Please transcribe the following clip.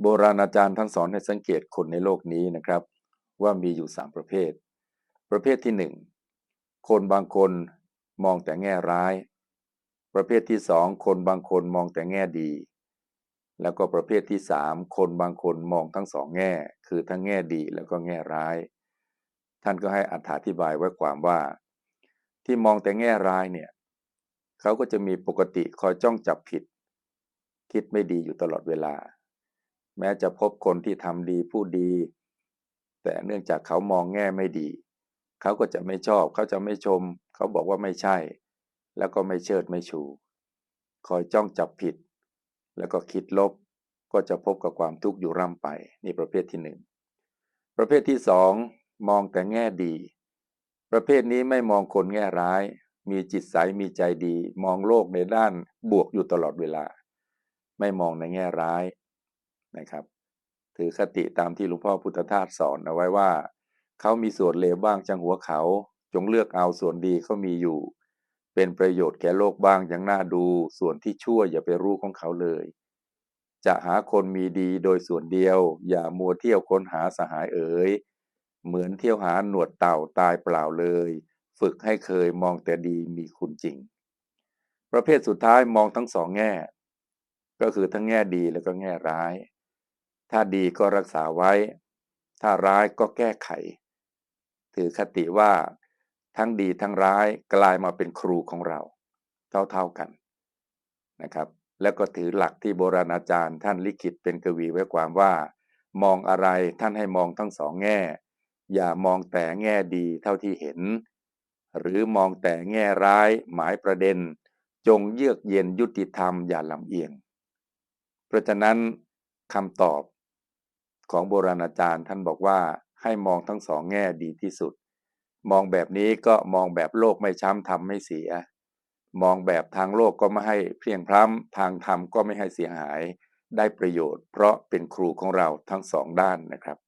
โบราณอาจารย์ท่านสอนให้สังเกตคนในโลกนี้นะครับ ว่ามีอยู่สามประเภท ประเภทที่หนึ่งคนบางคนมองแต่แง่ร้าย ประเภทที่สองคนบางคนมองแต่แง่ดี แล้วก็ประเภทที่สามคนบางคนมองทั้งสองแง่ คือทั้งแง่ดีแล้วก็แง่ร้าย ท่านก็ให้อธิบายไว้ความว่า ที่มองแต่แง่ร้ายเนี่ยเขาก็จะมีปกติคอยจ้องจับผิด คิดไม่ดีอยู่ตลอดเวลา แม้จะพบคนที่ทำดีพูดดี แต่เนื่องจากเขามองแง่ไม่ดี เขาก็จะไม่ชอบ เขาจะไม่ชม เขาบอกว่าไม่ใช่ แล้วก็ไม่เชิดไม่ชู คอยจ้องจับผิด แล้วก็คิดลบ ก็จะพบกับความทุกข์อยู่ร่ำไป นี่ประเภทที่หนึ่ง ประเภทที่สองมองแต่แง่ดี ประเภทนี้ไม่มองคนแง่ร้าย มีจิตใสมีใจดี มองโลกในด้านบวกอยู่ตลอดเวลา ไม่มองในแง่ร้าย นะครับ ถือคติตามที่หลวงพ่อพุทธทาสสอนเอาไว้ว่า เขามีส่วนเลวบ้างจังหัวเขา จงเลือกเอาส่วนดีเขามีอยู่ เป็นประโยชน์แก่โลกบ้างอย่างน่าดู ส่วนที่ชั่วอย่าไปรู้ของเขาเลย จะหาคนมีดีโดยส่วนเดียว อย่ามัวเที่ยวค้นหาสหายเอ๋ยเหมือนเที่ยวหาหนวดเต่าตายเปล่าเลย ฝึกให้เคยมองแต่ดีมีคุณจริง ประเภทสุดท้ายมองทั้งสองแง่ ก็คือทั้งแง่ดีแล้วก็แง่ร้าย ถ้าดีก็รักษาไว้ ถ้าร้ายก็แก้ไข ถือคติว่า ทั้งดีทั้งร้ายกลายมาเป็นครูของเรา เท่าๆกันนะครับ แล้วก็ถือหลักที่โบราณอาจารย์ท่านลิขิตเป็นกวีไว้ความว่า มองอะไรท่านให้มองทั้งสองแง่ อย่ามองแต่แง่ดีเท่าที่เห็น หรือมองแต่แง่ร้ายหมายประเด็น จงเยือกเย็นยุติธรรมอย่าลำเอียง เพราะฉะนั้นคำตอบ ของโบราณอาจารย์ท่านบอกว่าให้มองทั้งสองแง่ดีที่สุด มองแบบนี้ก็มองแบบโลกไม่ช้ำทำไม่เสีย มองแบบทางโลกก็ไม่ให้เพียงพร้ำทางธรรมก็ไม่ให้เสียหาย ได้ประโยชน์ เพราะเป็นครูของเราทั้งสองด้านนะครับ